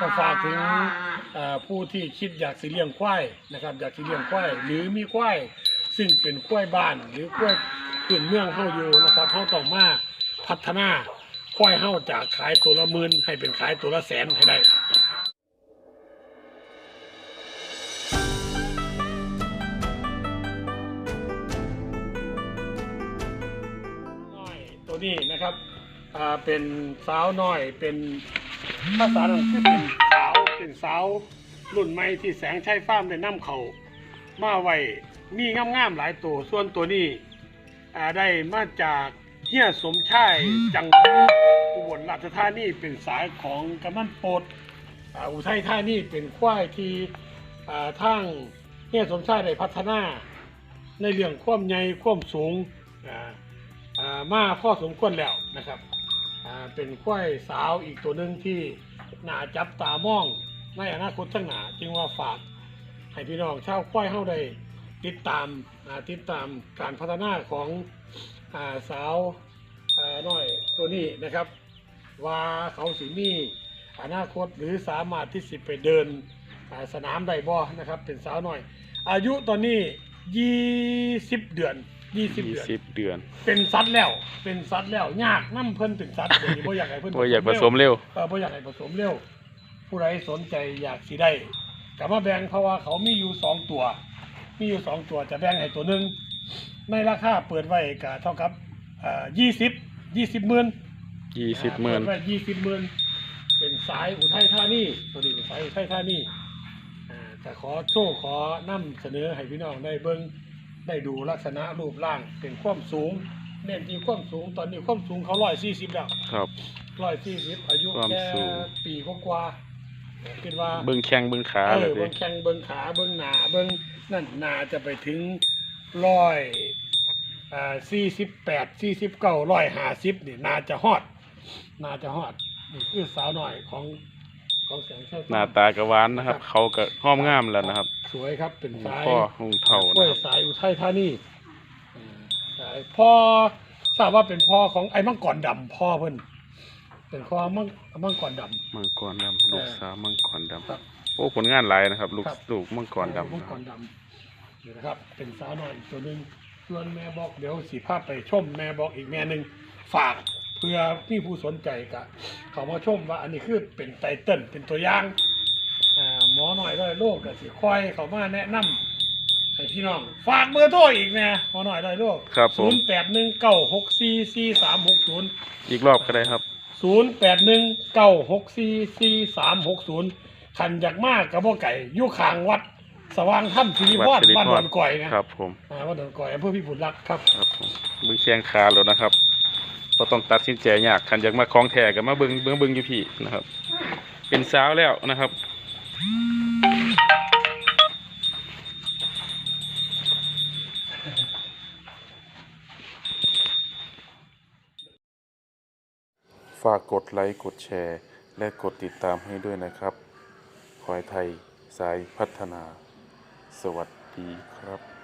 ก็ฝากถึงเอ่อผู้ที่คิดอยากสิเลี้ยงควายนะครับ อยากสิเลี้ยงควายหรือมีควายซึ่งเป็นควายบ้าน หรือควายพื้นเมืองเฮาอยู่นะครับเฮาต้องมาพัฒนาควายเฮาจากขายตัวละหมื่นให้เป็นขายตัวละแสนให้ได้น้อยตัวนี้นะครับอ่าเป็นสาวน้อยเป็น ภาษาอังกฤษเป็นสาวเป็นสาวรุ่นใหม่ที่แสงชัยฟามได้นำเขามาไว้มีงามๆหลายตัวส่วนตัวนี้ได้มาจากเฮียสมชายจังหวัดอุบลราชธานีเป็นสายของกำนันโปดอุทัยธานีเป็นควายที่อ่าทางเฮียสมชายได้พัฒนาในเรื่องความใหญ่ความสูงมาพ่อสมควรแล้วนะครับ เป็นควายสาวอีกตัวหนึ่งที่น่าจับตามองในอนาคตข้างหน้าจึงว่าฝากให้พี่น้องชาวควายเฮาได้ติดตามติดตามการพัฒนาของอสาวน้อยตัวนี้นะครับ ว่าเขาสิมีอนาคตหรือสามารถที่สิไปเดินสนามได้บ่นะครับเป็นสาวน้อย อายุตอนนี้ยี่สิบเดือน ยี่สิบยี่เดือน สิบเดือนเป็นสัตว์แล้ว เป็นสัตว์แล้ว ยากน้ำเพิ่นถึงสัตว์เดี๋ยวนี้บ่อยากให้เพิ่นบ่อยากผสมเร็ว เออบ่อยากให้ผสมเร็ว ผู้ใดสนใจอยากสิได้กลับมาแบ่งเพราะว่าเขามีอยู่สองตัว มีอยู่สองตัวจะแบ่งให้ตัวหนึ่งในราคาเปิดไว้ก็เท่ากับอ่ายี่สิบยี่สิบหมื่นยี่สิบหมื่นเปิดไว้ยี่สิบหมื่นเป็นสายอุทัยธานีตัวนี้เป็นสายอุทัยธานีอ่าจะขอโชว์ขอนำเสนอให้พี่น้องได้เบิ่ง ได้ดูลักษณะรูปร่างเป็นความสูง เน้นที่ความสูงตอนนี้ความสูงเขาร้อยสี่สิบแล้วครับ ร้อยสี่สิบอายุความแค่สูง ปีกว่าๆคิดว่า เบิ้งแข้งเบิ้งขาเอเลอยเบิ้งแข้งเบิ้งขาเบิ้งหน้าเบิ้งนั่นหนาจะไปถึงร้อยอ่าสี่สิบแปดสี่สิบเก้าร้อยห้าสิบนี่น่าจะฮอดน่าจะฮอดนี่คือสาวหน่อยของ ของแสงชัยหน้าตากระวานนะครับ เขาก็ห้อมงามแล้วนะครับสวยครับเป็นสายพ่อหงเท่ากล้วยนะครับสายอุทัยธานีอ่าสายพ่อทราบว่าเป็นพ่อของไอ้มังกรดำพ่อเพิ่นเป็นพ่อมังมังกรดำ มังกรดำลูกสาวมังกรดครับำโอ้ผลงานหลายนะครับ ลูกครับ ลูกมังกรดำมังนะกครัรบดำนี่นะครับ เป็นสาวน้อยอีกตัวหนึ่งส่วนแม่บอกเดี๋ยวสีภาพไปชมแม่บอกอีกแม่หนึ่งฝาก เพื่อพี่ผู้สนใจกะเขามาชมว่าอันนี้คือเป็นไตเติ้ลเป็นตัวอย่างอ่าหมอหน่อยด้วยโลกกับสิคอยเขามาแนะนำให้พี่น้อง ฝากเบอร์โทรอีกนะหมอหน่อยด้วยโลกครับผศูมนย์แปดหนึ่งเก้าหกสี่สี่สามหกศูนย์อีกรอบก็ได้ครับศูนย์แปดหนึ่งเก้าหกสี่สี่สามหกศูนย์ขันอยากมากกับพ่อไก่อยุคางวัด สว่างถ้ำสิริพวัรดสิริพรบ้านดอนก่อยนะครับผมอ่าบ้านดอนก่อยอำเภอพิบูลรักษ์ครับ ครับผมเบิ้งแข้งขาแล้วนะครับ ก็ต้องตัดสินใจยากขันอยากมาคล้องแท้ก็มาเบิ้งเบิ้งเบิ้งอยู่พี่นะครับ เป็นสาวแล้วนะครับฝากกดไลค์กดแชร์ และกดติดตามให้ด้วยนะครับ คอยไทยสายพัฒนา สวัสดีครับ